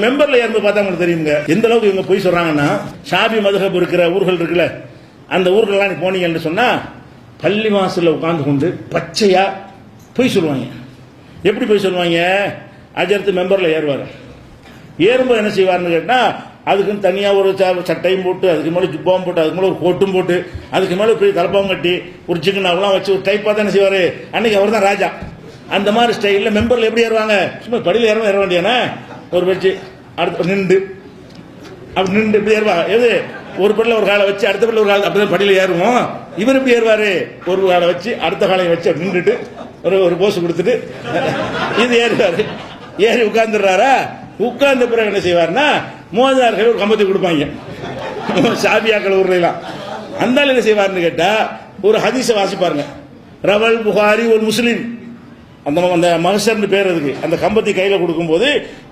மெம்பர்ல இருந்து பார்த்தா உங்களுக்கு தெரியுங்க. எந்த அளவுக்கு இவங்க போய் சொல்றாங்கன்னா ஷாபி மதுகப் இருக்கிற ஊர்கள் இருக்குல்ல அந்த ஊர்கள்லாம் நீ போனீங்கன்னு சொன்னா பள்ளி வாசல்ல உட்கார்ந்து கொண்டு பச்சையா போய் சொல்லுவாங்க. எப்படி போய் சொல்லுவாங்க? அஜர்த்து மெம்பர்ல ஏறுவார். ஏறும்போது என்ன செய்வார்னு கேட்டா அதுக்குன்னு தனியாக ஒரு சட்டையும் போட்டு அதுக்கு மேலே ஜுப்பாவும் போட்டு அதுக்கு மேலே ஒரு கோட்டும் போட்டு அதுக்கு மேலே பெரிய தலப்பாவும் கட்டி ஒரு சிக்கன் அவெல்லாம் வச்சு ஒரு டைப்பாக தான் என்ன செய்வார்? அன்னைக்கு அவர் தான் ராஜா. அந்த மாதிரி ஸ்டைலில் மெம்பரில் எப்படி ஏறுவாங்க? சும்மா படியில் ஏற ஏற வேண்டியானே ஒரு வச்சு அடுத்து நின்று. அப்படி நின்று இப்படி ஏறுவாங்க எது? ஒரு படியில் ஒரு காலை வச்சு அடுத்த பிள்ளை ஒரு காலை அப்படிதான் படியில் ஏறுவோம். இவர் இப்படி ஏறுவாரு. ஒரு காலை வச்சு அடுத்த காலையை வச்சு அப்படி நின்றுட்டு ஒரு ஒரு போஸ் கொடுத்துட்டு இது ஏறுவாரு. ஏறி உட்கார்ந்துடுறாரா? உட்கார்ந்த பிறகு என்ன செய்வார்னா மோதினார்கள் ஒரு கம்பத்தை கொடுப்பாங்க. சாபியாக்கள் ஊர்லாம் அந்த என்ன செய்வார்னு கேட்டா ஒரு ஹதீஸை வாசிப்பாருங்க. ரவல் புகாரி ஒரு முஸ்லீம். அந்த அந்த மகசர்னு பேர் அதுக்கு. அந்த கம்பத்தை கையில கொடுக்கும்போது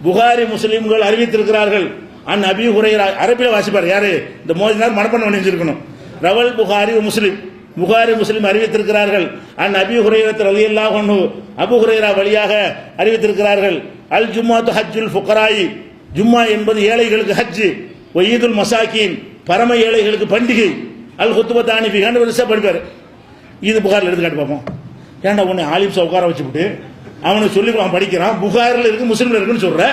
புகாரி முஸ்லீம்கள் அறிவித்திருக்கிறார்கள். அன் அபி ஹுரைரா அரபில வாசிப்பார். யாரு? இந்த மோதினார் மனப்பண்ண பண்ணிச்சிருக்கணும் ரவல் புகாரி முஸ்லீம். புகாரி முஸ்லீம் அறிவித்திருக்கிறார்கள். அன் அபி ஹுரைரத் ரலியல்லாஹு அன்ஹு அபு ஹுரைரா வழியாக அறிவித்திருக்கிறார்கள். அல் ஜும்மாத்து ஹஜ்ஜுல் ஃபுக்கராயி ஜும்மா என்பது ஏழைகளுக்கு ஹஜ்ஜு. ஒயீதுல் மசாக்கின் பரம ஏழைகளுக்கு பண்டிகை. அல் ஹுத்துபத்தானி பிகான்னு பெருசாக படிப்பார். இது புகாரில் எடுத்து காட்டு பார்ப்போம். ஏன்டா உன்னை ஆலிம்ஸை உட்கார வச்சுவிட்டு அவனுக்கு சொல்லி அவன் படிக்கிறான். புகாரில் இருக்கு முஸ்லீம்ல இருக்குன்னு சொல்ற.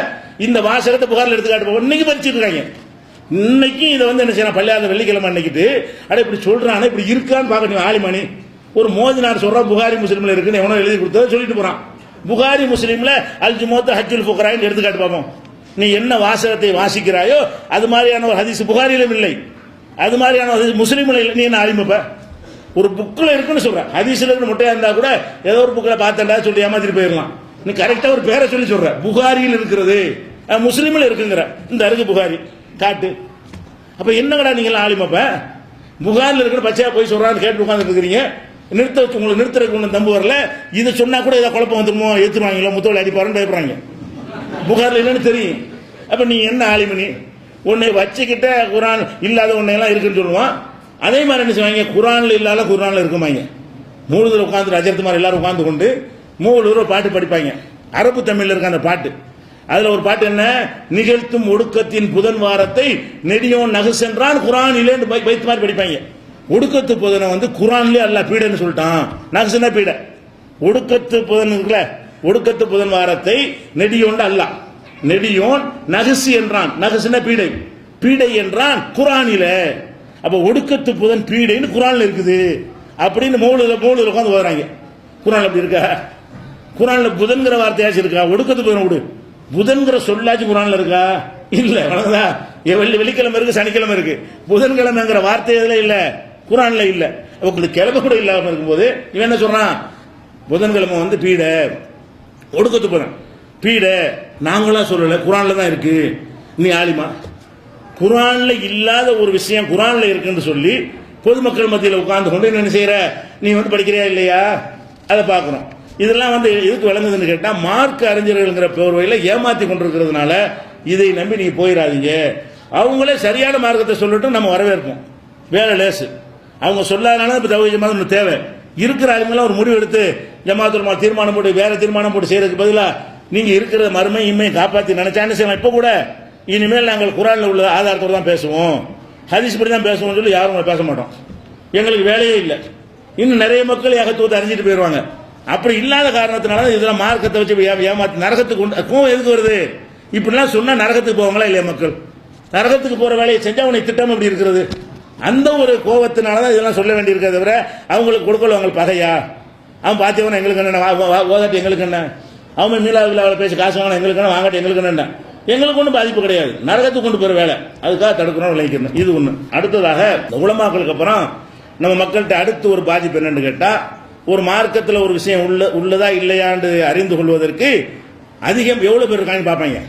இந்த வாசகத்தை புகாரில் எடுத்து காட்டு இன்னைக்கு படிச்சுட்டு இருக்காங்க. இன்னைக்கும் இதை வந்து என்ன செய்யலாம் பள்ளியாத வெள்ளிக்கிழமை அன்னைக்கிட்டு அட இப்படி சொல்றானே இப்படி இருக்கான்னு பார்க்கணும் ஆலிமணி ஒரு மோதினார் சொல்றான் புகாரி முஸ்லீம்ல இருக்குன்னு எவனோ எழுதி கொடுத்தா சொல்லிட்டு போறான். புகாரி முஸ்லீம்ல அல் மோத்த ஹஜ்ஜுல் புகராயின்னு எடுத்து காட்டு பார்ப்போம். நீ என்ன வாசகத்தை வாசிக்கிறாயோ அது மாதிரியான ஒரு ஹதீஸ் புகாரிலும் இல்லை. அது மாதிரியான ஒரு முஸ்லீம்ல இல்லை. நீ என்ன ஆலிமப்ப ஒரு புக்கில் இருக்குன்னு சொல்கிறேன் ஹதீஸில் இருந்து முட்டையாக இருந்தால் கூட ஏதோ ஒரு புக்கில் பார்த்தேன்டா சொல்லி ஏமாத்திட்டு போயிடலாம் நீ கரெக்டாக ஒரு பேரை சொல்லி சொல்கிறேன் புகாரியில் இருக்கிறது. முஸ்லீமில் இருக்குங்கிற. இந்த அருக்கு புகாரி. காட்டு. அப்போ என்னங்கடா நீங்களாம் ஆலிமப்ப புகாரில் இருக்கிற பச்சையாக போய் சொல்கிறான்னு கேட்டு உட்காந்துருக்கிறீங்க நிறுத்த வச்சு உங்களுக்கு நிறுத்துறதுக்கு ஒன்று தம்பு வரல. இதை சொன்னால் கூட ஏதாவது குழப்பம் வந்துருமோ? ஏத்துருவாங்களோ முத்தோல் அடிப்பாருன்னு பயப்படுறாங்க. புகாரில் இல்லைன்னு தெரியும். அப்போ நீ என்ன ஆலிமணி உன்னை வச்சுக்கிட்ட குரான் இல்லாத உன்னையெல்லாம் இருக்குன்னு சொல்லுவான். அதே மாதிரி என்ன செய்வாங்க? குரானில் இல்லாத குரானில் இருக்குமாங்க மூணுதல் உட்காந்து அஜர்த்து எல்லாரும் உட்காந்து கொண்டு மூலூர் பாட்டு படிப்பாங்க. அரபு தமிழில் இருக்க அந்த பாட்டு. அதில் ஒரு பாட்டு என்ன? நிகழ்த்தும் ஒடுக்கத்தின் புதன் வாரத்தை நெடியோன் நகு சென்றான் குரானிலேன்னு பை- வைத்து மாதிரி படிப்பாங்க. ஒடுக்கத்து புதனை வந்து குரான்லே அல்ல பீடைன்னு சொல்லிட்டான். நகுசுன்னா பீடை. ஒடுக்கத்து புதன் இருக்குல்ல? ஒடுக்கத்து புதன் வாரத்தை நெடியோண்டு அல்ல. நெடியோன் நகுசு என்றான். நகசுன பீடை. பீடை என்றான் குரானில அப்ப ஒடுக்கத்து புதன் பீடைன்னு குரான்ல இருக்குது. அப்படின்னு மூணுல மூணுல உட்காந்து வராங்க. குரான் அப்படி இருக்கா? குரான்ல புதன்கிற வார்த்தையாச்சும் இருக்கா? ஒடுக்கத்து புதன் விடு. புதன்கிற சொல்லாச்சும் குரான்ல இருக்கா? இல்ல வணங்குதா வெள்ளி வெள்ளிக்கிழமை இருக்கு சனிக்கிழமை இருக்கு. புதன்கிழமைங்கிற வார்த்தை எதுல இல்ல? குரான்ல இல்ல. உங்களுக்கு கிழமை கூட இல்லாம இருக்கும்போது இவன் என்ன சொல்றான்? புதன்கிழமை வந்து பீடை. ஒடுக்கத்து புதன். பீடை நாங்களா சொல்லல குரான்ல தான் இருக்கு. நீ ஆலிமா குரான்ல இல்லாத ஒரு விஷயம் குரான்ல இருக்குன்னு சொல்லி பொதுமக்கள் மத்தியில் உட்கார்ந்து கொண்டு என்ன செய்யற நீ வந்து படிக்கிறியா இல்லையா? அதை பார்க்கணும். இதெல்லாம் வந்து எதுக்கு விளங்குதுன்னு கேட்டால் மார்க் அறிஞர்கள்ங்கிற போர்வையில் ஏமாற்றி கொண்டிருக்கிறதுனால இதை நம்பி நீங்கள் போயிடாதீங்க அவங்களே சரியான மார்க்கத்தை சொல்லட்டும் நம்ம வரவேற்போம். வேலை லேசு. அவங்க சொல்லாதனால இப்போ தவிர ஜமாத் ஒன்று தேவை. இருக்கிற ஆளுங்களாம் ஒரு முடிவு எடுத்து ஜமாத்துல் தீர்மானம் போட்டு வேற தீர்மானம் போட்டு செய்யறதுக்கு பதிலாக நீங்கள் இருக்கிற மறுமை இம்மையும் காப்பாற்றி நினைச்சான்னு செய்யலாம். இப்போ கூட இனிமேல் நாங்கள் குரானில் உள்ள ஆதாரத்தோடு தான் பேசுவோம். ஹதீஸ் படி தான் பேசுவோம்னு சொல்லி யாரும் உங்களை பேச மாட்டோம். எங்களுக்கு வேலையே இல்லை. இன்னும் நிறைய மக்கள் ஏகத்துவத்தை அறிஞ்சிட்டு போயிடுவாங்க அப்படி இல்லாத காரணத்தினால தான் இதெல்லாம் மார்க்கத்தை வச்சு ஏமாத்தி நரகத்துக்கு உண்டு. கோவம் எதுக்கு வருது? இப்படிலாம் சொன்னால் நரகத்துக்கு போவாங்களா இல்லையா மக்கள்? நரகத்துக்கு போகிற வேலையை செஞ்சா உனக்கு திட்டம் அப்படி இருக்கிறது? அந்த ஒரு கோபத்தினால தான் இதெல்லாம் சொல்ல வேண்டியிருக்கே தவிர அவங்களுக்கு கொடுக்கல அவங்களுக்கு பகையா? அவன் பார்த்தவன எங்களுக்கு என்ன ஓதாட்டி எங்களுக்கு என்ன? அவன் மீளாவில் விழாவில் பேசி காசு வாங்கினா எங்களுக்கு என்ன? வாங்கட்டு எங்களுக்கு என்ன? எங்களுக்கு ஒன்றும் பாதிப்பு கிடையாது. நரகத்துக்கு கொண்டு போகிற வேலை. அதுக்காக தடுக்கணும் விளைவிக்கணும். இது ஒன்று அடுத்ததாக இந்த உலமாக்களுக்கு அப்புறம் நம்ம மக்கள்கிட்ட அடுத்து ஒரு பாதிப்பு என்னன்னு கேட்டால் ஒரு மார்க்கத்தில் ஒரு விஷயம் உள்ள உள்ளதா இல்லையான்னு அறிந்து கொள்வதற்கு அதிகம் எவ்வளோ பேர் இருக்காங்கன்னு பார்ப்பாங்க.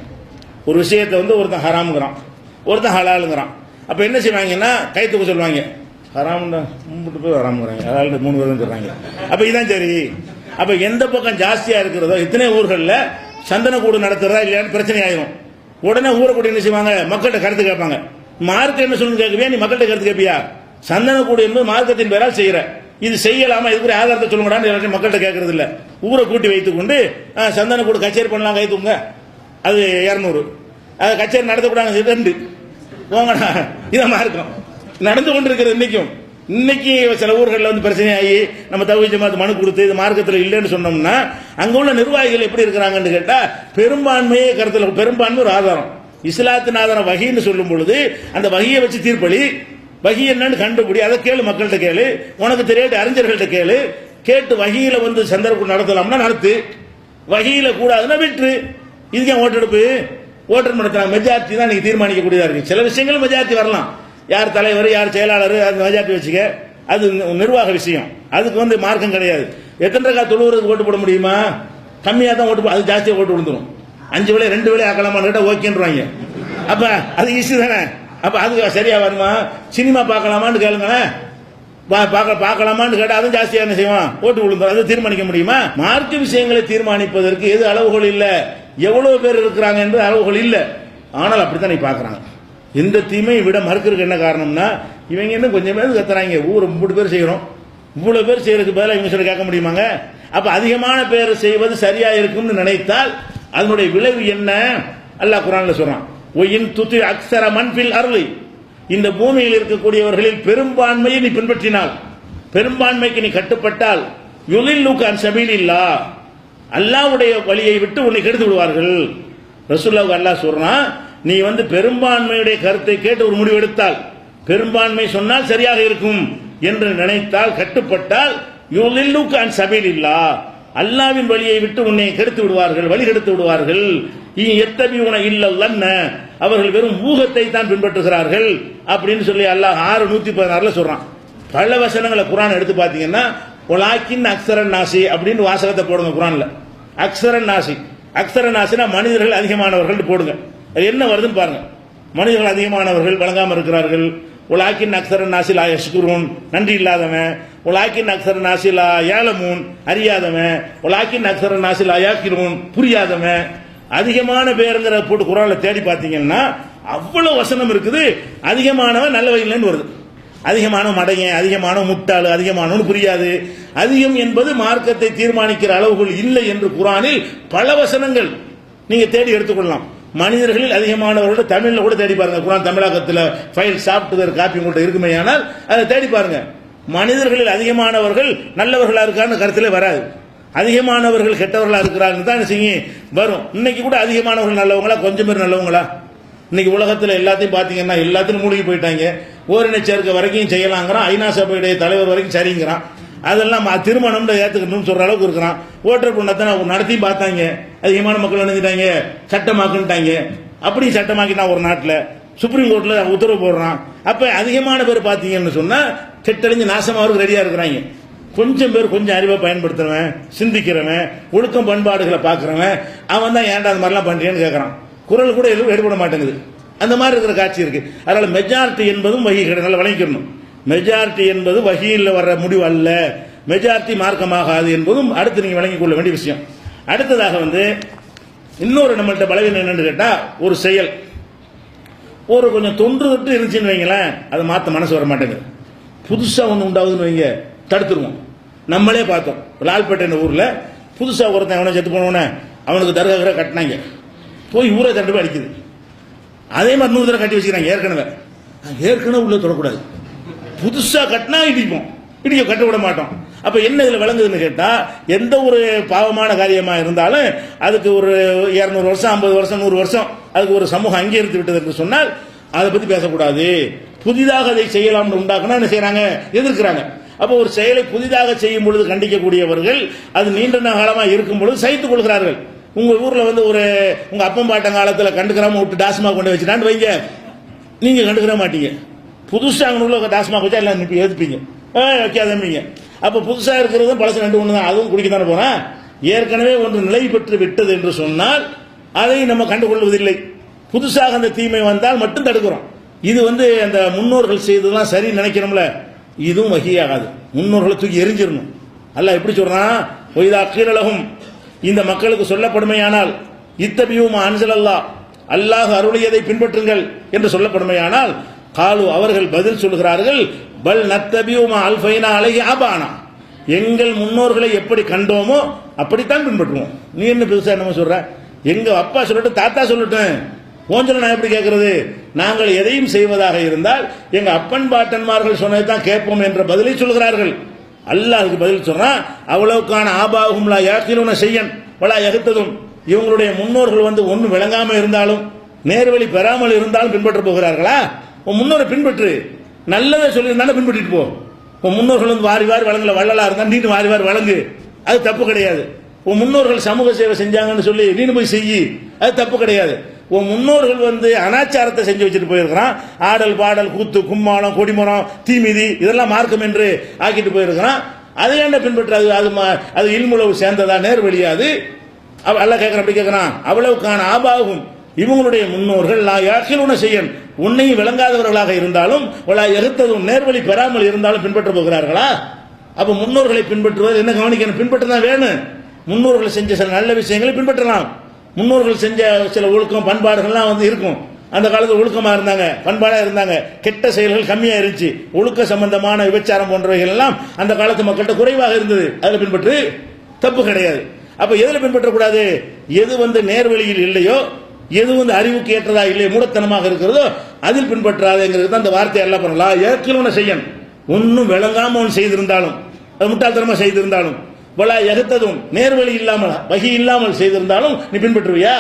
ஒரு விஷயத்தை வந்து ஒருத்தன் ஹராமுங்கிறான். ஒருத்தன் ஹலாலுங்கிறான். அப்போ என்ன செய்வாங்கன்னா கை தூக்க சொல்லுவாங்க. ஹராம்டா மூணு பேர் ஹராமுங்கிறாங்க. ஹலால் மூணு பேரும் சொல்கிறாங்க அப்போ இதான் சரி. அப்போ எந்த பக்கம் ஜாஸ்தியாக இருக்கிறதோ இத்தனை ஊர்களில் சந்தன கூடு நடத்துறதா இல்லையான்னு பிரச்சனை ஆயிரும். உடனே ஊரை கூட்டி என்ன செய்வாங்க? மக்கள்கிட்ட கருத்து கேட்பாங்க. மார்க் என்ன சொல்லு கேட்கவே நீ மக்கள்கிட்ட கருத்து கேட்பியா? சந்தன கூடு என்பது மார்க்கத்தின் பேரால் செய்யற இது செய்யலாமா? இதுக்குரிய ஆதாரத்தை சொல்லுங்கடான்னு எல்லாத்தையும் மக்கள்கிட்ட கேட்கறது இல்ல ஊரை கூட்டி வைத்துக் கொண்டு ஆ, சந்தன கச்சேரி பண்ணலாம் கை தூங்க அது இரநூறு. அது கச்சேரி நடத்தக்கூடாது ரெண்டு. போங்கடா. இதமா இருக்கும் நடந்து கொண்டிருக்கிறது இன்னைக்கும். இன்னைக்கு சில ஊர்களில் வந்து பிரச்சனையாகி நம்ம தகுதி ஜமாத்து மனு கொடுத்து இது மார்க்கத்தில் இல்லைன்னு சொன்னோம்னா அங்கே உள்ள நிர்வாகிகள் எப்படி இருக்கிறாங்கன்னு கேட்டால் பெரும்பான்மையே கருத்தில் பெரும்பான்மை ஒரு ஆதாரம். இஸ்லாத்தின் ஆதாரம் வகின்னு சொல்லும் பொழுது அந்த வகையை வச்சு தீர்ப்பளி வகி என்னன்னு கண்டுபிடி அதை கேளு மக்கள்கிட்ட கேளு உனக்கு தெரியாது அறிஞர்கள்ட்ட கேளு கேட்டு வகையில் வந்து சந்தர்ப்பம் நடத்தலாம்னா நடத்து. வகையில் கூடாதுன்னா விட்டு இதுக்கு ஏன் ஓட்டெடுப்பு? ஓட்டர் நடத்துறாங்க மெஜாரிட்டி தான் நீங்க தீர்மானிக்கக்கூடியதாக இருக்கு. சில விஷயங்கள் மெஜாரிட்டி வரலாம். யார் தலைவர் யார் செயலாளர் அது மெஜாரிட்டி வச்சுக்க அது நிர்வாக விஷயம். அதுக்கு வந்து மார்க்கம் கிடையாது. எத்தனை ரக்கா தொழுவுறதுக்கு ஓட்டு போட முடியுமா? கம்மியாக தான் ஓட்டு அது ஜாஸ்தியாக ஓட்டு விழுந்துடும் அஞ்சு வேலை ரெண்டு வேலை ஆக்கலாமான்னு கேட்டால் ஓகேன்றாங்க. அப்ப அது ஈஸி தானே? அப்ப அது சரியா வருமா? சினிமா பார்க்கலாமான்னு கேளுங்களேன். பா- பார்க்க பார்க்கலாமான்னு கேட்டா அதுவும் ஜாஸ்தியா என்ன செய்வான். ஓட்டு விழுந்தோம் அதை தீர்மானிக்க முடியுமா? மார்க்க விஷயங்களை தீர்மானிப்பதற்கு எது அளவுகள் இல்லை? எவ்வளவு பேர் இருக்கிறாங்க என்று அளவுகள் இல்லை. ஆனால் அப்படித்தான் நீ பார்க்கறாங்க. இந்த தீமையை விட மறுக்கிறதுக்கு என்ன காரணம்னா இவங்க என்ன கொஞ்சம் பேர் கத்துறாங்க. ஊர் மூணு பேர் செய்கிறோம் இவ்வளோ பேர் செய்யறதுக்கு பதிலாக இவங்க சொல்லி கேட்க முடியுமாங்க? அப்போ அதிகமான பேர் செய்வது சரியாக இருக்கும்னு நினைத்தால் அதனுடைய விளைவு என்ன? அல்லாஹ் குரான்ல சொல்கிறான் ஒயின் துத்தி அக்ஸர மண்பில் அருளை. இந்த பூமியில் இருக்கக்கூடியவர்களில் பெரும்பான்மையை நீ பின்பற்றினால் பெரும்பான்மைக்கு நீ கட்டுப்பட்டால் யுலில்லுக்கு அன் சபீலில்லா. அல்லாஹ்வுடைய வழியை விட்டு உன்னை கெடுத்து விடுவார்கள். ரசூல்லாவுக்கு அல்லாஹ் சொல்கிறான் நீ வந்து பெரும்பான்மையுடைய கருத்தை கேட்டு ஒரு முடிவு எடுத்தால் பெரும்பான்மை சொன்னால் சரியாக இருக்கும் என்று நினைத்தால் கட்டுப்பட்டால் யுலில்லுக்கு அன் சபீலில்லா. அல்லாவின் வழியை விட்டு உன்னை கெடுத்து விடுவார்கள் வழி கெடுத்து விடுவார்கள். எத்தபி உன இல்லல்லன்ன. அவர்கள் வெறும் ஊகத்தை தான் பின்பற்றுகிறார்கள் அப்படின்னு சொல்லி அல்லாஹ் ஆறு நூத்தி பதினாறுல சொல்றான். பல வசனங்களை குரான் எடுத்து பாத்தீங்கன்னா ஒலாக்கின் அக்ஸரன் நாசி அப்படின்னு வாசகத்தை போடுங்க குரான்ல. அக்ஸரன் நாசி. அக்சரன் நாசினா மனிதர்கள் அதிகமானவர்கள் போடுங்க. அது என்ன வருதுன்னு பாருங்க. மனிதர்கள் அதிகமானவர்கள் வழங்காமல் இருக்கிறார்கள். உலாக்கின் அக்ஸரன் நாசிலா யஷ்குரூன். நன்றி இல்லாதவன். உலாக்கின் அக்ஸரன் நாசிலா ஏலமூன் அறியாதவன். உலாக்கின் அக்ஸரன் நாசிலா யாக்கிரூன். புரியாதவன். அதிகமான பேருங்கிற போட்டு குரான்ல தேடி பார்த்தீங்கன்னா அவ்வளவு வசனம் இருக்குது. அதிகமானவன் நல்ல வகையிலன்னு வருது. அதிகமான மடையன் அதிகமான முட்டாள் அதிகமானவன் புரியாது. அதிகம் என்பது மார்க்கத்தை தீர்மானிக்கிற அளவுகள் இல்லை என்று குரானில் பல வசனங்கள் நீங்க தேடி எடுத்துக்கொள்ளலாம். மனிதர்களில் அதிகமானவர்கள் தமிழில் கூட தேடி பாருங்க. குரான் தமிழகத்தில் ஃபைல் சாப்பிட்டு காப்பி உங்கள்கிட்ட இருக்குமே ஆனால் அதை தேடி பாருங்க. மனிதர்களில் அதிகமானவர்கள் நல்லவர்களாக இருக்கான்னு கருத்திலே வராது. அதிகமானவர்கள் கெட்டவர்களாக இருக்கிறாங்க தான் என்ன செய்யும்? வரும். இன்னைக்கு கூட அதிகமானவர்கள் நல்லவங்களா? கொஞ்சம் பேர் நல்லவங்களா? இன்னைக்கு உலகத்தில் எல்லாத்தையும் பார்த்தீங்கன்னா எல்லாத்தையும் மூழ்கி போயிட்டாங்க. ஓரின சேர்க்கை வரைக்கும் செய்யலாங்கிறான். ஐநா சபையுடைய தலைவர் வரைக்கும் சரிங்கிறான். அதெல்லாம் ம- திருமணம் ஏத்துக்கணும்னு சொல்ற அளவுக்கு இருக்கிறான். ஓட்டர் பண்ணத்தான் அவங்க நடத்தி பார்த்தாங்க. அதிகமான மக்கள் நினைஞ்சிட்டாங்க சட்டமாக்குன்ட்டாங்க. அப்படி சட்டமாக்கிட்டான் ஒரு நாட்டில். சுப்ரீம் கோர்ட்ல உத்தரவு போடுறான். அப்ப அதிகமான பேர் பாத்தீங்கன்னு சொன்னா கெட்டழிஞ்சு நாசமாக ரெடியா இருக்கிறாங்க. கொஞ்சம் பேர் கொஞ்சம் அறிவை பயன்படுத்துறவன் சிந்திக்கிறவன் ஒழுக்கம் பண்பாடுகளை பார்க்குறவன் அவன் தான் ஏன்டா அந்த மாதிரிலாம் பண்றேன்னு கேட்கறான் குரல் கூட எதுவும் எடுபட மாட்டேங்குது. அந்த மாதிரி இருக்கிற காட்சி இருக்கு. அதனால மெஜாரிட்டி என்பதும் வகை கிடையாது நல்லா மெஜாரிட்டி என்பது வகையில் வர்ற முடிவு அல்ல. மெஜாரிட்டி மார்க்கமாகாது என்பதும் அடுத்து நீங்க வழங்கிக் கொள்ள வேண்டிய விஷயம். அடுத்ததாக வந்து இன்னொரு நம்மள்கிட்ட பலவீனம் என்னன்னு கேட்டா ஒரு செயல். ஒரு கொஞ்சம் தொன்று தொட்டு இருந்துச்சுன்னு வைங்களேன் அதை மாற்ற மனசு வர மாட்டேங்குது. புதுசாக ஒன்று உண்டாகுதுன்னு வைங்க தடுத்துருவோம். நம்மளே பார்த்தோம். லால்பேட்டை ஊரில் புதுசாக ஒருத்தன் அவனை செத்து போனவன அவனுக்கு தர்காகிற கட்டினாங்க. போய் ஊரை தண்டு போய் அடிக்குது. அதே மாதிரி நூறு தடவை கட்டி வச்சுக்கிறாங்க ஏற்கனவே. ஏற்கனவே உள்ளே தொடக்கூடாது. புதுசாக கட்டினா இடிப்போம். இடிக்க கட்ட விட மாட்டோம். அப்போ என்ன இதில் விளங்குதுன்னு கேட்டால் எந்த ஒரு பாவமான காரியமாக இருந்தாலும் அதுக்கு ஒரு இரநூறு வருஷம் ஐம்பது வருஷம் நூறு வருஷம் அதுக்கு ஒரு சமூகம் அங்கீகரித்து விட்டது என்று சொன்னால் அதை பற்றி பேசக்கூடாது. புதிதாக அதை செய்யலாம்னு உண்டாக்குனா என்ன செய்கிறாங்க எதிர்க்கிறாங்க. அப்போ ஒரு செயலை புதிதாக செய்யும் பொழுது கண்டிக்கக்கூடியவர்கள் அது நீண்ட காலமா இருக்கும் பொழுது சகித்துக் கொள்கிறார்கள். உங்கள் ஊரில் வந்து ஒரு உங்கள் அப்பன் பாட்டன் காலத்தில் கண்டுக்கிறாம விட்டு டாஸ்மா கொண்டு வச்சுட்டான்னு வைங்க. நீங்கள் கண்டுக்கிற மாட்டீங்க. புதுசாக அங்கே உள்ள டாஸ்மாக் வச்சா எல்லாம் நிப்பி எதிர்ப்பீங்க ஏ, வைக்காதம்பீங்க. புதுசாக இருக்கிறதும் பழசு ரெண்டு ஒன்று தான் அதுவும் குடிக்க தானே போறேன் ஏற்கனவே ஒன்று நிலை பெற்று விட்டது என்று சொன்னால் அதை நம்ம கண்டுகொள்வதில்லை. புதுசாக அந்த தீமை வந்தால் மட்டும் தடுக்கிறோம். இது வந்து அந்த முன்னோர்கள் செய்ததுலாம் சரி நினைக்கிறோம்ல இதுவும் வகையாகாது. முன்னோர்களை தூக்கி எரிஞ்சிடணும். அல்ல எப்படி சொல்றான் ஒய்தா கீழலகும் இந்த மக்களுக்கு சொல்லப்படுமையானால் இத்தபியும் அன்சலல்லா. அல்லாஹ் அருளியதை பின்பற்றுங்கள் என்று சொல்லப்படுமையானால் காலு அவர்கள் பதில் சொல்கிறார்கள் பல் நத்தபியுமா அல்ஃபைனா அழகி ஆபானா எங்கள் முன்னோர்களை எப்படி கண்டோமோ அப்படித்தான் பின்பற்றுவோம். நீ என்ன புதுசா என்னமோ சொல்ற? எங்க அப்பா சொல்லட்டும் தாத்தா சொல்லட்டும். ஓஞ்சல நான் எப்படி கேட்கறது நாங்கள் எதையும் செய்வதாக இருந்தால் எங்க அப்பன் பாட்டன்மார்கள் சொன்னதை தான் கேட்போம் என்ற பதிலை சொல்கிறார்கள் அல்லாஹ் அதுக்கு பதில் சொன்னால் அவ்வளவுக்கான ஆபாகும்லா யாக்கிலுன செய்யன் வலா எகுத்ததும் இவங்களுடைய முன்னோர்கள் வந்து ஒன்றும் விளங்காம இருந்தாலும் நேர்வழி பெறாமல் இருந்தாலும் பின்பற்ற போகிறார்களா? உன் முன்னோரை பின்பற்று. நல்லதை சொல்லியிருந்தாலும் பின்பற்றிட்டு போ. உன் முன்னோர்கள் வந்து வாரி வாரி வழங்கல வள்ளலா இருந்தா நீனு வாரி வாரி வழங்கு. அது தப்பு கிடையாது. உன் முன்னோர்கள் சமூக சேவை செஞ்சாங்கன்னு சொல்லி நீனு போய் செய்யி அது தப்பு கிடையாது. உன் முன்னோர்கள் வந்து அனாச்சாரத்தை செஞ்சு வச்சுட்டு போயிருக்கிறான். ஆடல் பாடல் கூத்து கும்மாளம் கொடிமரம் தீமிதி இதெல்லாம் மார்க்கம் என்று ஆக்கிட்டு போயிருக்கிறான். அதை ஏண்ட பின்பற்றாது அது அது இல்முளவு சேர்ந்ததா? நேர்வழியா அது அவ- அல்லாஹ் கேட்கறான் அப்படி கேட்கறான் அவ்வளவுக்கான ஆபாகும் இவங்களுடைய முன்னோர்கள் லா யாக்கிலுன செய்யன். உன்னையும் விளங்காதவர்களாக இருந்தாலும் வலா எகுத்ததும் நேர்வழி பெறாமல் இருந்தாலும் பின்பற்ற போகிறார்களா? அப்ப முன்னோர்களை பின்பற்றுவது என்ன கவனிக்கணும்? பின்பற்ற தான் வேணும் முன்னோர்கள் செஞ்ச சில நல்ல விஷயங்களை பின்பற்றலாம். முன்னோர்கள் செஞ்ச சில ஒழுக்கம் பண்பாடுகள்லாம் வந்து இருக்கும். அந்த காலத்தில் ஒழுக்கமா இருந்தாங்க பண்பாடா இருந்தாங்க. கெட்ட செயல்கள் கம்மியா இருந்துச்சு ஒழுக்க சம்பந்தமான விபச்சாரம் போன்றவைகள் எல்லாம் அந்த காலத்து மக்கள்கிட்ட குறைவாக இருந்தது. அதில் பின்பற்று தப்பு கிடையாது. அப்ப எதுல பின்பற்றக்கூடாது? எது வந்து நேர்வழியில் இல்லையோ எது வந்து அறிவுக்கு ஏற்றதா இல்லை மூடத்தனமாக இருக்கிறதோ அதில் பின்பற்றாதேங்கிறது தான் அந்த வார்த்தை எல்லாம் பண்ணலாம் ஏற்கனவே செய்யன் ஒன்றும் விளங்காம ஒன்று செய்திருந்தாலும் அது செய்திருந்தாலும் வலா எகுத்ததும் நேர்வழி இல்லாமல் வகி இல்லாமல் செய்திருந்தாலும் நீ பின்பற்றுவியா?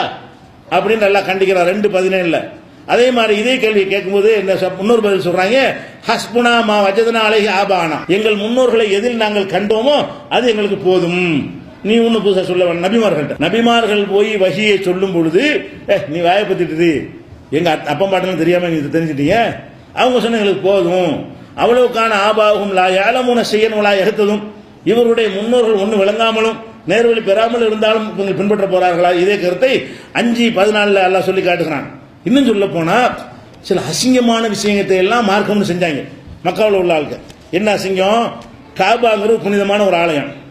அப்படின்னு நல்லா கண்டிக்கிறான் ரெண்டு பதினேழுல. அதே மாதிரி இதே கேள்வியை கேட்கும்போது என்ன முன்னோர் பதில் சொல்றாங்க ஹஸ்புனா மா வஜதனா அழகி ஆபானா. எங்கள் முன்னோர்களை எதில் நாங்கள் கண்டோமோ அது எங்களுக்கு போதும். நீ ஒண்ணு புதுசா சொல்ல வேண்டாம் நபிமார்கள் நபிமார்கள் போய் வகியை சொல்லும் பொழுது "ஏ, நீ வாயை பத்திட்டு எங்க அத்- அப்பன் பாட்டெல்லாம் தெரியாம நீ தெரிஞ்சிட்டீங்க? அவங்க சொன்ன எங்களுக்கு போதும். அவ்வளவுக்கான ஆபாகும் லா ஏலமுன செய்யணும் எடுத்ததும் இவருடைய முன்னோர்கள் ஒன்று விளங்காமலும் நேர்வழி பெறாமல் இருந்தாலும் இவங்க பின்பற்ற போறார்களா? இதே கருத்தை அஞ்சு பதினாலுல எல்லாம் சொல்லி காட்டுகிறான். இன்னும் சொல்ல போனா சில அசிங்கமான விஷயத்தை எல்லாம் மார்க்கம்னு செஞ்சாங்க. மக்காவில் உள்ள ஆளுக்கு என்ன அசிங்கம்? காபாங்கிறது புனிதமான ஒரு ஆலயம்.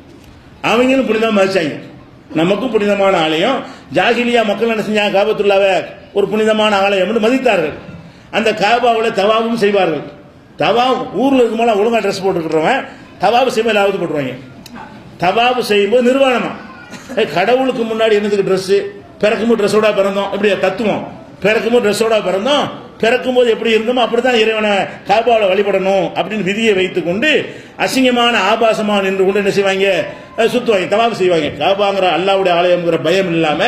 அவங்களும் புனிதமாக மதிச்சாங்க நமக்கும் புனிதமான ஆலயம். ஜாகிலியா மக்கள் என்ன செஞ்சாங்க? காபத்துள்ளாவ ஒரு புனிதமான ஆலயம் என்று மதித்தார்கள். அந்த காபாவில் தவாவும் செய்வார்கள். தவா ஊரில் இருக்கும் போல ஒழுங்காக ட்ரெஸ் போட்டுக்கிறவன் தவாவு செய்யும்போது லாபத்து போட்டுருவாங்க. தவாவு செய்யும்போது நிர்வாணமா. கடவுளுக்கு முன்னாடி என்னதுக்கு ட்ரெஸ்ஸு பிறக்கும்போது ட்ரெஸ்ஸோட பிறந்தோம். இப்படி தத்துவம். பிறக்கும்போது ட்ரெஸ்ஸோட பிறந்தோம். பிறக்கும்போது எப்படி இருந்தோமோ அப்படித்தான் இறைவனை காபாவில் வழிபடணும் அப்படின்னு விதியை வைத்துக்கொண்டு அசிங்கமான ஆபாசமாக நின்று கொண்டு என்ன செய்வாங்க? சுற்றுவாங்க சுத்துவாங்க. செய்வாங்க. காபாங்கிற அல்லாவுடைய ஆலயம்ங்கிற பயம் இல்லாம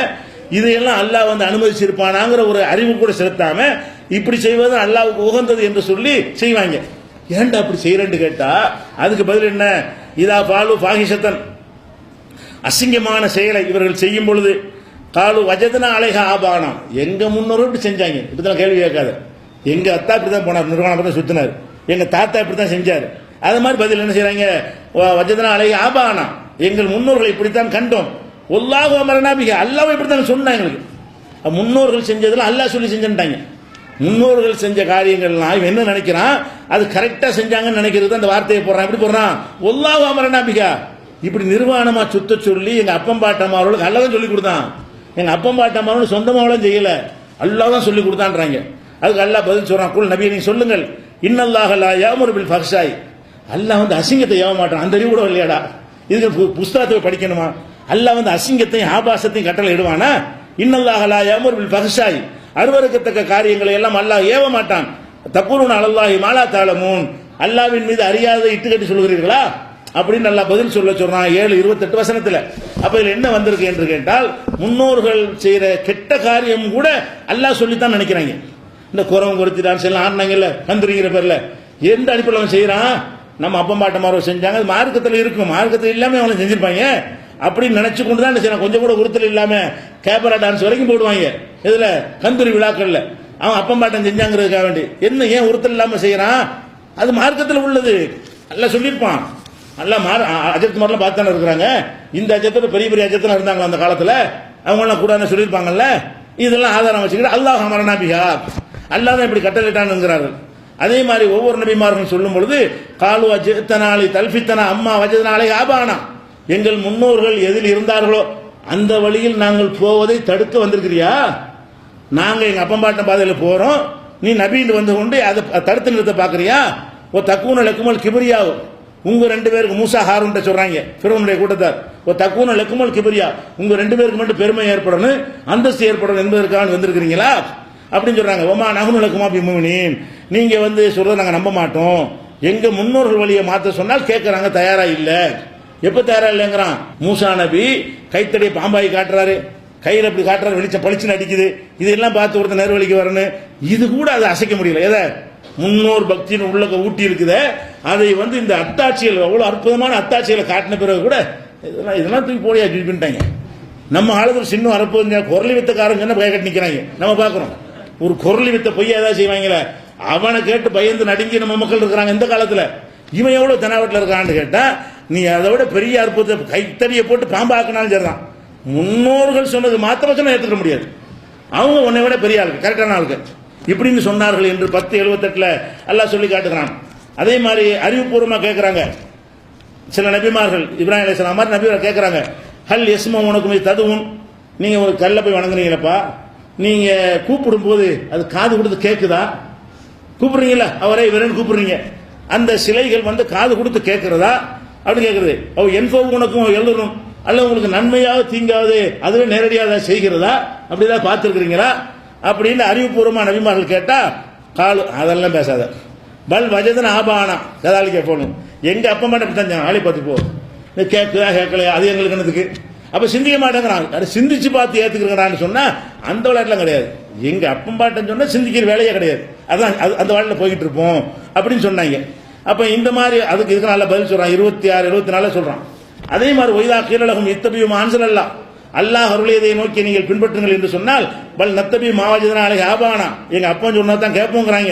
இதையெல்லாம் அல்லாஹ் வந்து அனுமதிச்சிருப்பானாங்கிற ஒரு அறிவு கூட செலுத்தாம இப்படி செய்வது அல்லாவுக்கு உகந்தது என்று சொல்லி செய்வாங்க. ஏன்டா அப்படி செய்யறேன்னு கேட்டா அதுக்கு பதில் என்ன? இதா பாலு பாகிஷத்தன் அசிங்கமான செயலை இவர்கள் செய்யும் பொழுது காலு வஜதனா அலைஹா ஆபானம் எங்க முன்னோரும் இப்படி செஞ்சாங்க. இப்படிதான் கேள்வி கேட்காது. எங்க அத்தா இப்படி தான் போனார். நிர்வாணம் தான் சுத்தினார். எங்க தாத்தா இப்படி தான் செஞ்சார். அது மாதிரி பதில் என்ன செய்கிறாங்க வ- வஜதனா அலைஹா ஆபானம் எங்கள் முன்னோர்கள் இப்படித்தான் கண்டோம். ஒல்லாஹு அமரனாபிக அல்லாவும் இப்படித்தான் சொன்னாங்க எங்களுக்கு. முன்னோர்கள் செஞ்சதெல்லாம் அல்லாஹ் சொல்லி செஞ்சுட்டாங்க. முன்னோர்கள் செஞ்ச காரியங்கள்லாம் இவன் என்ன நினைக்கிறான்? அது கரெக்டாக செஞ்சாங்கன்னு நினைக்கிறது அந்த வார்த்தையை போடுறான். எப்படி போடுறான்? ஒல்லாஹு அமரநாபிகா இப்படி நிர்வாணமாக சுத்த சொல்லி எங்கள் அப்பம் பாட்டம்மாவர்களுக்கு அல்லாஹ் தான் சொல்லி கொடுத்தான். எங்கள் அப்பம் பாட்டம்மாவர்களும் சொந்தமாவளும் செய்யலை. அல்லாதான் சொல்லி கொடுத்தான்றாங்க. அதுக்கு அல்லா பதில் சொல்கிறான் குல் நபி நீங்கள் சொல்லுங்கள். இன்னல்லாஹலா லா யாமுரு பில் ஃபஹ்ஷாய். அல்லாஹ் வந்து அசிங்கத்தை ஏவ மாட்டான். அந்த அறிவு கூட இல்லையாடா? இதுக்கு பு- புஸ்தகத்தை படிக்கணுமா? அல்லாஹ் வந்து அசிங்கத்தையும் ஆபாசத்தையும் கட்டளை இடுவானா? இன்னல்லாஹ் லா யாமுரு அருவருக்கத்தக்க காரியங்களை எல்லாம் அல்லாஹ் ஏவ மாட்டான். தக்குருன் அல்லாஹி மாலா தாளமூன் அல்லாவின் மீது அறியாத இட்டுக்கட்டி சொல்கிறீர்களா அப்படின்னு நல்லா பதில் சொல்ல சொல்றான் ஏழு இருபத்தெட்டு வசனத்துல. அப்ப இதுல என்ன வந்திருக்கு என்று கேட்டால் முன்னோர்கள் செய்யற கெட்ட காரியம் கூட அல்லாஹ் சொல்லித்தான் நினைக்கிறாங்க. இந்த குரவம் குறித்து டான்ஸ் எல்லாம் ஆடினாங்கல்ல கந்துரிங்கிற பேர்ல. எந்த அடிப்படையில் அவன் செய்யறான் நம்ம அப்பம் பாட்ட மாதிரி செஞ்சாங்க. அது மார்க்கத்தில் இருக்கும். மார்க்கத்தில் இல்லாமல் அவனை செஞ்சிருப்பாங்க. அப்படின்னு நினச்சி கொண்டு தான் செய்யணும் கொஞ்சம் கூட உறுத்தல் இல்லாமல் கேப்பரா டான்ஸ் வரைக்கும் போடுவாங்க. இதில் கந்தூரி விழாக்களில். அவன் அப்பம் பாட்டம் செஞ்சாங்கிறதுக்காக வேண்டி. என்ன ஏன் உறுத்தல் இல்லாமல் செய்கிறான் அது மார்க்கத்தில் உள்ளது. நல்லா சொல்லியிருப்பான். நல்லா மாற அஜத் மாதிரிலாம் பார்த்தானே இருக்கிறாங்க. இந்த அஜத்தில் பெரிய பெரிய அஜத்தில் இருந்தாங்களா அந்த காலத்தில்? அவங்க எல்லாம் கூட சொல்லியிருப்பாங்கல்ல? இதெல்லாம் ஆதாரம் வச்சுக்கிட்டு அல்லாஹ் அமரனாபியா அல்லாதான் இப்படி கட்டளையிட்டான்ங்கிறார்கள் அதே மாதிரி ஒவ்வொரு நபிமார்களும் சொல்லும் பொழுது காலு அஜித்தனாலி தல்பித்தனா அம்மா வஜதனாலே ஆபானா. எங்கள் முன்னோர்கள் எதில் இருந்தார்களோ அந்த வழியில் நாங்கள் போவதை தடுக்க வந்திருக்கிறியா? நாங்கள் எங்கள் அப்பம்பாட்ட பாதையில் போகிறோம் நீ நபின்னு வந்து கொண்டு அதை தடுத்து நிறுத்த பார்க்குறியா? ஓ தக்குவன லக்குமல் கிபரியா உங்கள் ரெண்டு பேருக்கு மூசா ஹாருன்ட்ட சொல்கிறாங்க பிறவனுடைய கூட்டத்தார். ஓ தக்குவன லக்குமல் கிபரியா உங்கள் ரெண்டு பேருக்கு மட்டும் பெருமை ஏற்படணும் அந்தஸ்து ஏற்படணும் என்பதற்காக வந்திருக்கிறீங்களா? அப்படின்னு சொல்றாங்க. ஒமா நகுனுலக்குமா பிமுனின் நீங்கள் வந்து சொல்கிறத நாங்கள் நம்ப மாட்டோம். எங்கள் முன்னோர்கள் வழியை மாற்ற சொன்னால் கேட்குறாங்க தயாராக இல்லை. எப்போ தயாராக இல்லைங்கிறான்? மூசா நபி கைத்தடியை பாம்பாய் காட்டுறாரு. கையில் அப்படி காட்டுறாரு வெளிச்சம் பளிச்சுன்னு அடிக்குது. இதெல்லாம் பார்த்து ஒருத்தர் நேர்வழிக்கு வரணும் இது கூட அதை அசைக்க முடியல. எதை? முன்னோர் பக்தின்னு உள்ள ஊட்டி இருக்குத. அதை வந்து இந்த அத்தாட்சிகள் அவ்வளோ அற்புதமான அத்தாட்சிகளை காட்டின பிறகு கூட இதெல்லாம் இதெல்லாம் தூக்கி போடியா பண்ணிட்டாங்க. நம்ம ஆளுகள் சின்னம் அற்புதம் குரலி வித்தக்காரங்க என்ன பயக்கட்டு கட்டி நம்ம பார்க்குறோம். ஒரு குரலி வித்த பொய்யா ஏதாவது செய்வாங்களே? அவனை கேட்டு பயந்து நடுங்கி நம்ம மக்கள் இருக்கிறாங்க இந்த காலத்தில். இவன் எவ்வளோ தெனாவட்டில் இருக்கான்னு கேட்டால் நீ அதை விட பெரிய அற்புதத்தை கைத்தறியை போட்டு பாம்பாக்கினாலும் சரிதான். முன்னோர்கள் சொன்னது மாத்திரம் சொன்னா ஏற்றுக்க முடியாது. அவங்க உன்னை விட பெரிய ஆளுக்கு கரெக்டான ஆளுக்கு இப்படின்னு சொன்னார்கள் என்று பத்து எழுபத்தெட்டில் எல்லாம் சொல்லி காட்டுகிறான். அதே மாதிரி அறிவுபூர்வமாக கேட்குறாங்க சில நபிமார்கள் இப்ராஹிம் அலிஸ்லாம் மாதிரி நபிமார் கேட்குறாங்க ஹல் எஸ்மோ உனக்கு ததுவும் நீங்கள் ஒரு கல்லை போய் வணங்குறீங்களப்பா நீங்கள் கூப்பிடும்போது அது காது கொடுத்து கேட்குதா கூப்பிடுறீங்களா அவரை இவரேன்னு கூப்பிடுறீங்க. அந்த சிலைகள் வந்து காது கொடுத்து கேட்கிறதா? அப்படின்னு கேட்குறது. அவ என்போ உனக்கும் எழுதணும். அல்ல உங்களுக்கு நன்மையாவது தீங்காவது அதுவே நேரடியாக அதை செய்கிறதா? அப்படிதான் பார்த்துருக்கிறீங்களா? அப்படின்னு அறிவுபூர்வமா நபிமார்கள் கேட்டா காலு அதெல்லாம் பேசாத. பல் வஜதன் ஆபானா. கதாலி போகணும் எங்க அப்பா மட்டும் தான் ஆளை பார்த்து போ. கேட்கலையா கேட்குதா கேட்கலையா? அது எங்களுக்கு என்னதுக்கு அப்ப சிந்திக்க மாட்டேங்கிறான். அது சிந்திச்சு பார்த்து ஏத்துக்கிறான்னு சொன்னா அந்த விளையாட்டுலாம் கிடையாது. எங்க அப்பம் பாட்டன் சொன்னா சிந்திக்கிற வேலையே கிடையாது. அதான் அது- அந்த வாழ்ல போய்கிட்டு இருப்போம் அப்படின்னு சொன்னாங்க. அப்போ இந்த மாதிரி அதுக்கு இதுக்கு நல்லா பதில் சொல்கிறான் இருபத்தி ஆறு இருபத்தி நாலு சொல்கிறான் அதே மாதிரி ஒய்தா கீழலகம் இத்தபியும் ஆன்சல் அல்ல. அல்லாஹ் அருளியதை நோக்கி நீங்கள் பின்பற்றுங்கள் என்று சொன்னால் பல் நத்தபி மாவாஜிதனா ஆபானா. எங்க அப்பா சொன்னா தான் கேட்போங்கிறாங்க.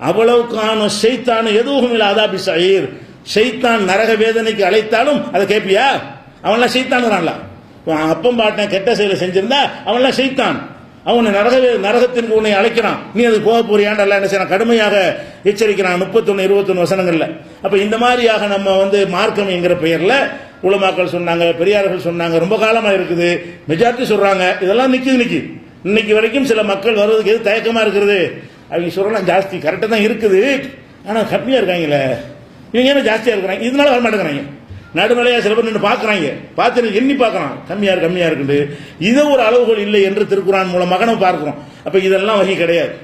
அவ்வளவுக்கான ஷைத்தானு எதுவும் இல்லை அதாபி சயீர் செய்தான் நரக வேதனைக்கு அழைத்தாலும் அதை கேட்பியா அவன்லாம் ஷைத்தானுறான்ல அப்பம் பாட்டன் கெட்ட செயலை செஞ்சிருந்தா அவன்லாம் செய்தான் அவனை நரக நரகத்தின் உன்னை அழைக்கிறான். நீ அது போக போறியாண்டல்ல என்ன செய்யறான்? கடுமையாக எச்சரிக்கிறான். முப்பத்தொன்னு இருபத்தொன்னு வசனங்கள்ல. அப்ப இந்த மாதிரியாக நம்ம வந்து மார்க்கம் என்கிற பெயர்ல உலமாக்கள் சொன்னாங்க பெரியார்கள் சொன்னாங்க. ரொம்ப காலமா இருக்குது. மெஜாரிட்டி சொல்றாங்க. இதெல்லாம் நிக்குது நிக்கி இன்னைக்கு வரைக்கும் சில மக்கள் வருவதுக்கு எது தயக்கமா இருக்கிறது அவங்க சொல்லலாம் ஜாஸ்தி. கரெக்டாக தான் இருக்குது. ஆனா கம்மியா இருக்காங்களே. இவங்க என்ன ஜாஸ்தியா இருக்கிறாங்க? இதனால வர மாட்டேங்கிறாங்க. நடுநிலையா சில பேர் நின்று பார்க்கறாங்க. பார்த்து எண்ணி பார்க்கறான். கம்மியா கம்மியாக கம்மியா இருக்குது இதை ஒரு அளவுகள் இல்லை என்று திருக்குறான் மூலமாக நம்ம பார்க்கிறோம். அப்ப இதெல்லாம் வகை கிடையாது.